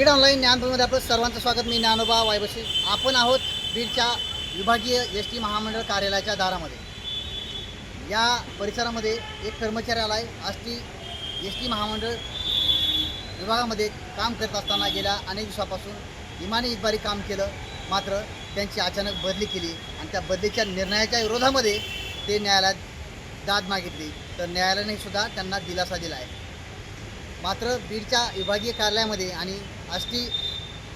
Beed online ज्ञानभूमीमध्ये आपलं सर्वांचं स्वागत. मी ज्ञानोबा वायबशी. आपण आहोत बीडच्या विभागीय एस टी महामंडळ कार्यालयाच्या दारामध्ये. या परिसरामध्ये एक कर्मचारी आला आहे आज ती एस टी महामंडळ विभागामध्ये काम करत असताना गेल्या अनेक दिवसापासून इमाने इतबारी काम केलं. मात्र त्यांची अचानक बदली केली आणि त्या बदलीच्या निर्णयाच्या विरोधामध्ये ते न्यायालयात दाद मागितली. तर न्यायालयाने सुद्धा त्यांना दिलासा दिला आहे मात्र बीडच्या विभागीय कार्यालयामध्ये आणि एस टी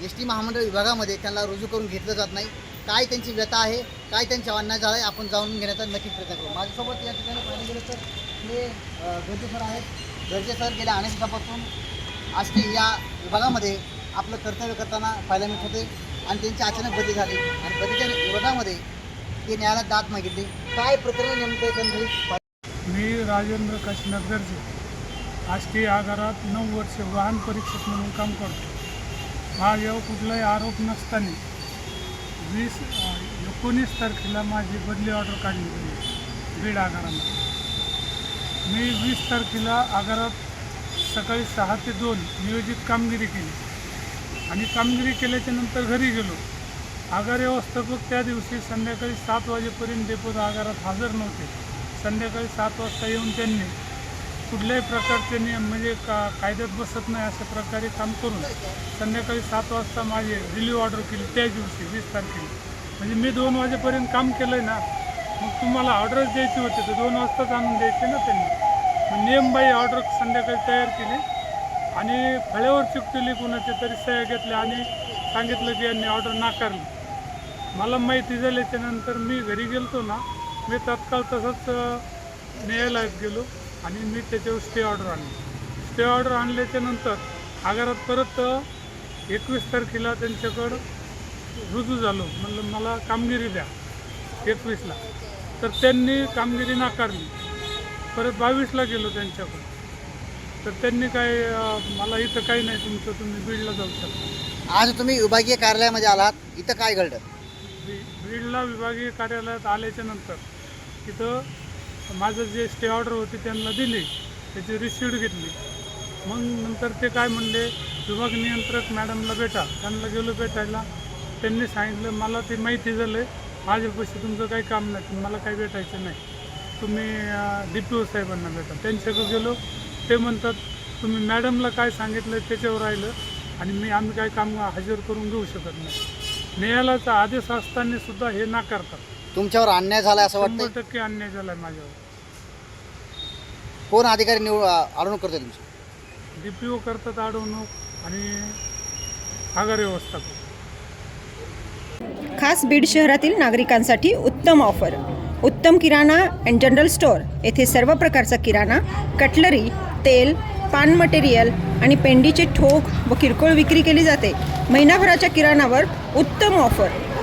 एस टी महामंडळ विभागामध्ये त्यांना रुजू करून घेतलं जात नाही. काय त्यांची व्यथा आहे काय त्यांच्या अन्याय झाला आहे आपण जाणून घेण्याचा नक्कीच प्रयत्न करू. माझ्यासोबत या ठिकाणी पाहिलं गेलं तर हे अ, गरजे सर आहेत. गरजे सर गेल्या अनेक दिवसापासून एस टी या विभागामध्ये आपलं कर्तव्य करताना पाहायला मिळत होते आणि त्यांची अचानक बदली झाली आणि बदलीच्या विरोधामध्ये ते न्यायालयात दाद मागितली. काय प्रकरण नेमकं मी राजेंद्र काशीनाथ गरजे आष्टी आगारात नऊ वर्ष वाहन परीक्षक म्हणून काम करतो. माझ्यावर कुठलाही आरोप नसताना वीस एकोणीस तारखेला माझी बदली ऑर्डर काढली गेली. बीड आगारामध्ये. मी वीस तारखेला आगारात सकाळी सहा ते दोन नियोजित कामगिरी केली. आणि कामगिरी केल्याच्यानंतर घरी गेलो. आगार व्यवस्थापक त्या दिवशी संध्याकाळी सात वाजेपर्यंत डेपोत आगारात हजर नव्हते. संध्याकाळी सात वाजता येऊन त्यांनी कुठल्याही प्रकारचे नियम म्हणजे का कायद्यात बसत नाही अशा प्रकारे काम करून संध्याकाळी सात वाजता माझी रिलीव ऑर्डर केली. त्या दिवशी वीस तारखेला. म्हणजे मी दोन वाजेपर्यंत काम केलं आहे ना मग तुम्हाला ऑर्डरच द्यायची होती तर दोन वाजताच आणून द्यायचे ना त्यांनी. नियमबाई ऑर्डर संध्याकाळी तयार केली आणि फळ्यावर चिकटवली कुणाचे तरी सह्या घेतल्या आणि सांगितलं की यांनी ऑर्डर नाकारली. मला माहिती झाल्याच्यानंतर मी घरी गेलतो ना मी तत्काळ तसंच न्यायालयात गेलो. आणि मी त्याच्यावर स्टे ऑर्डर आणली. स्टे ऑर्डर आणल्याच्या नंतर आगारात परत एकवीस तारखेला त्यांच्याकडं रुजू झालो. म्हणलं मला कामगिरी द्या एकवीसला. तर त्यांनी कामगिरी नाकारली. परत बावीसला गेलो त्यांच्याकडं. तर त्यांनी काय मला इथं काही नाही तुमचं तुम्ही बीडला जाऊ शकता. आज तुम्ही विभागीय कार्यालयामध्ये आलात. इथं काय घडलं? बी बीडला विभागीय कार्यालयात आल्याच्यानंतर तिथं माझं जे स्टे ऑर्डर होती त्यांना दिली त्याची रिसिप्ट घेतली. मग नंतर ते काय म्हणले विभाग नियंत्रक मॅडमला भेटा. त्यांना गेलो भेटायला. त्यांनी सांगितलं मला ते माहिती झालं आहे माझ्यापाशी तुमचं काही काम नाही मला काही भेटायचं नाही. तुम्ही डी पी ओ साहेबांना भेटा. त्यांच्याकडे गेलो. ते म्हणतात तुम्ही मॅडमला काय सांगितलं त्याच्यावर राहिलं आणि मी आम्ही काय काम हजर करून घेऊ शकत नाही. न्यायालयाचा आदेश असताना सुद्धा हे नाकारतात. तुमच्यावर अन्याय झाला असं शंभर वाटतं टक्के अन्याय झालाय माझ्यावर. कोण अधिकारी निवड अडवणूक करतोय तुमची? डी पी ओ करतात अडवणूक आणि आगार व्यवस्थापक खास बीड शहरातील नागरिकांसाठी उत्तम ऑफर. उत्तम किराणा अँड जनरल स्टोअर येथे सर्व प्रकारचा किराणा कटलरी तेल पान मटेरियल आणि पेंडीचे ठोक व किरकोळ विक्री केली जाते. महिनाभराच्या किराणावर उत्तम ऑफर.